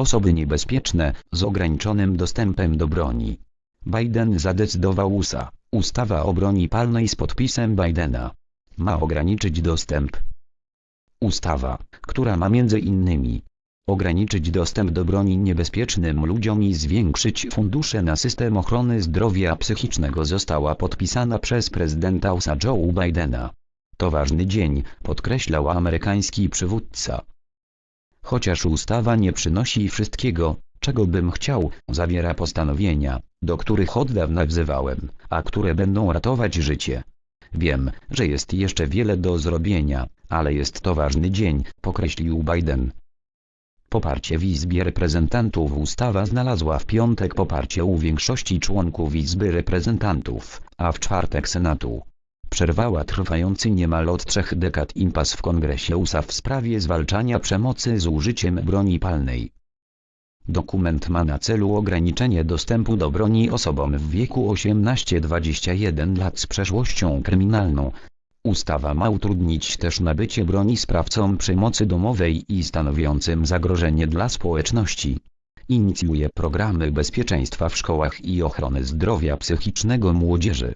Osoby niebezpieczne, z ograniczonym dostępem do broni. Biden zadecydował USA. Ustawa o broni palnej z podpisem Bidena. Ma ograniczyć dostęp. Ustawa, która ma między innymi ograniczyć dostęp do broni niebezpiecznym ludziom i zwiększyć fundusze na system ochrony zdrowia psychicznego została podpisana przez prezydenta USA Joe Bidena. To ważny dzień, podkreślał amerykański przywódca. Chociaż ustawa nie przynosi wszystkiego, czego bym chciał, zawiera postanowienia, do których od dawna wzywałem, a które będą ratować życie. Wiem, że jest jeszcze wiele do zrobienia, ale jest to ważny dzień, pokreślił Biden. Poparcie w Izbie Reprezentantów ustawa znalazła w piątek poparcie u większości członków Izby Reprezentantów, a w czwartek Senatu. Przerwała trwający niemal od trzech dekad impas w Kongresie USA w sprawie zwalczania przemocy z użyciem broni palnej. Dokument ma na celu ograniczenie dostępu do broni osobom w wieku 18-21 lat z przeszłością kryminalną. Ustawa ma utrudnić też nabycie broni sprawcom przemocy domowej i stanowiącym zagrożenie dla społeczności. Inicjuje programy bezpieczeństwa w szkołach i ochrony zdrowia psychicznego młodzieży.